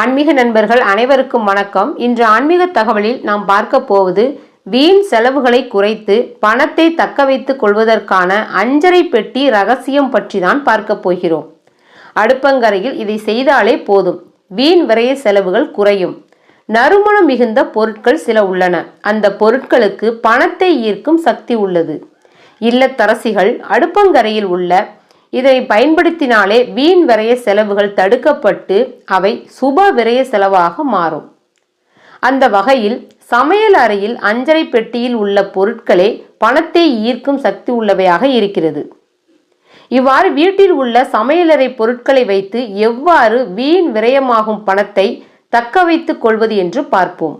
ஆன்மீக நண்பர்கள் அனைவருக்கும் வணக்கம். இன்று ஆன்மீக தகவலில் நாம் பார்க்க போவது வீண் செலவுகளை குறைத்து பணத்தை தக்க வைத்துக் கொள்வதற்கான அஞ்சரை பெட்டி ரகசியம் பற்றி தான் பார்க்க போகிறோம். அடுப்பங்கரையில் இதை செய்தாலே போதும். வீண் விரைய செலவுகள் குறையும். நறுமணம் மிகுந்த பொருட்கள் சில உள்ளன. அந்த பொருட்களுக்கு பணத்தை ஈர்க்கும் சக்தி உள்ளது. இல்லத்தரசிகள் அடுப்பங்கரையில் உள்ள இதை பயன்படுத்தினாலே வீண் விரய செலவுகள் தடுக்கப்பட்டு அவை சுப விரய செலவாக மாறும். அந்த வகையில் சமையல் அறையில் அஞ்சரை பெட்டியில் உள்ள பொருட்களே பணத்தை ஈர்க்கும் சக்தி உள்ளவையாக இருக்கிறது. இவ்வாறு வீட்டில் உள்ள சமையலறை பொருட்களை வைத்து எவ்வாறு வீண் விரயமாகும் பணத்தை தக்க வைத்துக் கொள்வது என்று பார்ப்போம்.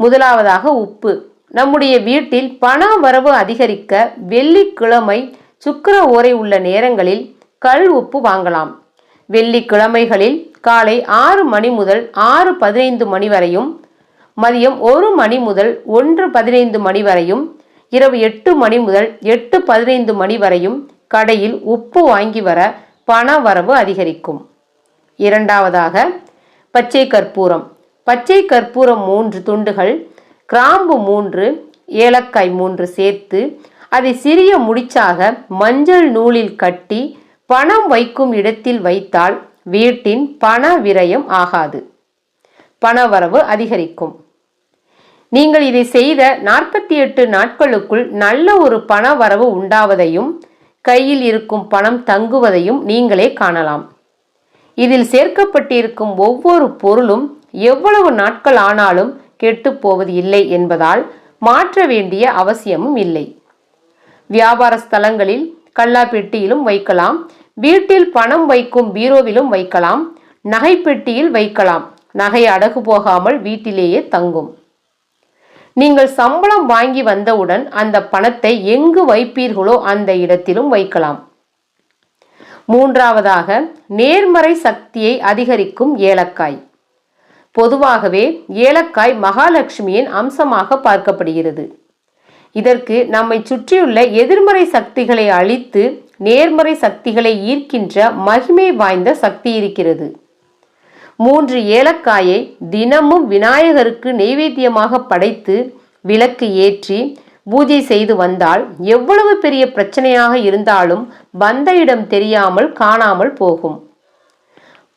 முதலாவதாக உப்பு. நம்முடைய வீட்டில் பண வரவு அதிகரிக்க வெள்ளிக்கிழமை சுக்கர ஓரை உள்ள நேரங்களில் கல் உப்பு வாங்கலாம். வெள்ளிக்கிழமைகளில் காலை ஆறு மணி முதல் ஆறு பதினைந்து மணி வரையும் மதியம் ஒரு மணி முதல் ஒன்று பதினைந்து மணி வரையும் இரவு எட்டு மணி முதல் எட்டு பதினைந்து மணி வரையும் கடையில் உப்பு வாங்கி வர பண வரவு அதிகரிக்கும். இரண்டாவதாக பச்சை கற்பூரம். பச்சை கற்பூரம் மூன்று துண்டுகள் கிராம்பு மூன்று ஏலக்காய் மூன்று சேர்த்து அதை சிறிய முடிச்சாக மஞ்சள் நூலில் கட்டி பணம் வைக்கும் இடத்தில் வைத்தால் வீட்டின் பண விரயம் ஆகாது. பணவரவு அதிகரிக்கும். நீங்கள் இதை செய்த நாற்பத்தி எட்டு நாட்களுக்குள் நல்ல ஒரு பண வரவு உண்டாவதையும் கையில் இருக்கும் பணம் தங்குவதையும் நீங்களே காணலாம். இதில் சேர்க்கப்பட்டிருக்கும் ஒவ்வொரு பொருளும் எவ்வளவு நாட்கள் ஆனாலும் கெட்டு போவது இல்லை என்பதால் மாற்ற வேண்டிய அவசியமும் இல்லை. வியாபார ஸ்தலங்களில் கல்லாப்பெட்டியிலும் வைக்கலாம். வீட்டில் பணம் வைக்கும் பீரோவிலும் வைக்கலாம். நகை பெட்டியில் வைக்கலாம். நகை அடகு போகாமல் வீட்டிலேயே தங்கும். நீங்கள் சம்பளம் வாங்கி வந்தவுடன் அந்த பணத்தை எங்கு வைப்பீர்களோ அந்த இடத்திலும் வைக்கலாம். மூன்றாவதாக நேர்மறை சக்தியை அதிகரிக்கும் ஏலக்காய். பொதுவாகவே ஏலக்காய் மகாலட்சுமியின் அம்சமாக பார்க்கப்படுகிறது. இதற்கு நம்மை சுற்றியுள்ள எதிர்மறை சக்திகளை அழித்து நேர்மறை சக்திகளை ஈர்க்கின்ற மகிமை வாய்ந்த சக்தி இருக்கிறது. மூன்று ஏலக்காயை தினமும் விநாயகருக்கு நெய்வேத்தியமாக படைத்து விளக்கு ஏற்றி பூஜை செய்து வந்தால் எவ்வளவு பெரிய பிரச்சனையாக இருந்தாலும் வந்த இடம் தெரியாமல் காணாமல் போகும்.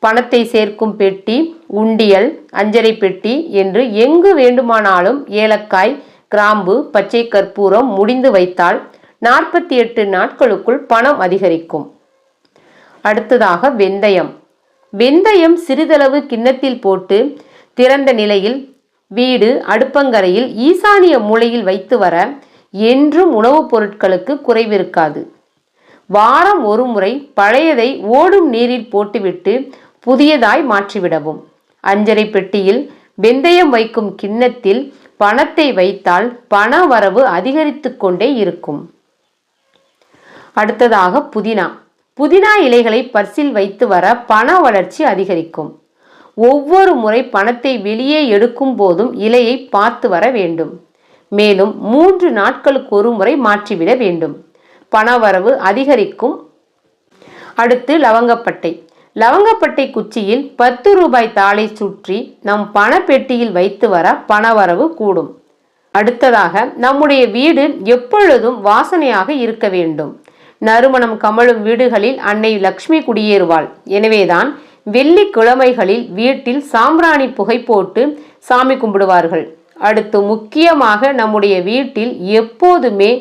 பணத்தை சேர்க்கும் பெட்டி உண்டியல் அஞ்சரை பெட்டி என்று எங்கு வேண்டுமானாலும் ஏலக்காய் கிராம்பு பச்சை கற்பூரம் முடிந்து வைத்தால் நாற்பத்தி எட்டு நாட்களுக்குள் பணம் அதிகரிக்கும். அடுத்ததாக வெந்தயம். வெந்தயம் சிறிதளவு கிண்ணத்தில் போட்டு திறந்த நிலையில் வீடு அடுப்பங்கரையில் ஈசானிய மூலையில் வைத்து வர என்றும் உணவுப் பொருட்களுக்கு குறைவிருக்காது. வாரம் ஒரு முறை பழையதை ஓடும் நீரில் போட்டுவிட்டு புதியதாய் மாற்றிவிடவும். அஞ்சரை பெட்டியில் வெந்தயம் வைக்கும் கிண்ணத்தில் பணத்தை வைத்தால் பண வரவு அதிகரித்து கொண்டே இருக்கும். அடுத்ததாக புதினா. புதினா இலைகளை பர்சில் வைத்து வர பண வளர்ச்சி அதிகரிக்கும். ஒவ்வொரு முறை பணத்தை வெளியே எடுக்கும் போதும் இலையை பார்த்து வர வேண்டும். மேலும் மூன்று நாட்களுக்கு ஒரு முறை மாற்றிவிட வேண்டும். பணவரவு அதிகரிக்கும். அடுத்து லவங்கப்பட்டை. லவங்கப்பட்டை குச்சியில் பத்து ரூபாய் தாளை சுற்றி நம் பணப்பெட்டியில் வைத்து வர பணவரவு கூடும். அடுத்ததாக நம்முடைய வீடு எப்பொழுதும் வாசனையாக இருக்க வேண்டும். நறுமணம் கமழும் வீடுகளில் அன்னை லக்ஷ்மி குடியேறுவாள். எனவேதான் வெள்ளிக்கிழமைகளில் வீட்டில் சாம்பிராணி புகை போட்டு சாமி கும்பிடுவார்கள். அடுத்து முக்கியமாக நம்முடைய வீட்டில் எப்போதுமே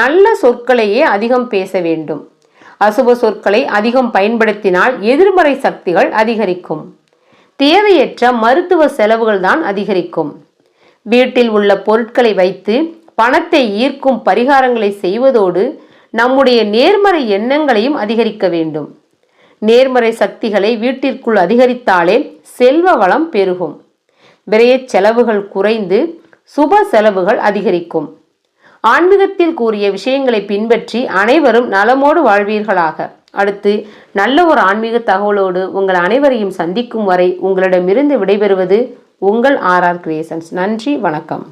நல்ல சொற்களையே அதிகம் பேச வேண்டும். அசுப சொற்களை அதிகம் பயன்படுத்தினால் எதிர்மறை சக்திகள் அதிகரிக்கும். தேவையற்ற மருத்துவ செலவுகள் தான் அதிகரிக்கும். வீட்டில் உள்ள பொருட்களை வைத்து பணத்தை ஈர்க்கும் பரிகாரங்களை செய்வதோடு நம்முடைய நேர்மறை எண்ணங்களையும் அதிகரிக்க வேண்டும். நேர்மறை சக்திகளை வீட்டிற்குள் அதிகரித்தாலே செல்வ வளம் பெருகும். விரைய செலவுகள் குறைந்து சுப செலவுகள் அதிகரிக்கும். ஆன்மீகத்தில் கூறிய விஷயங்களை பின்பற்றி அனைவரும் நலமோடு வாழ்வீர்களாக. அடுத்து நல்ல ஒரு ஆன்மீக தகவலோடு உங்கள் அனைவரையும் சந்திக்கும் வரை உங்களிடமிருந்து விடைபெறுவது உங்கள் ஆர்ஆர் கிரியேஷன்ஸ். நன்றி வணக்கம்.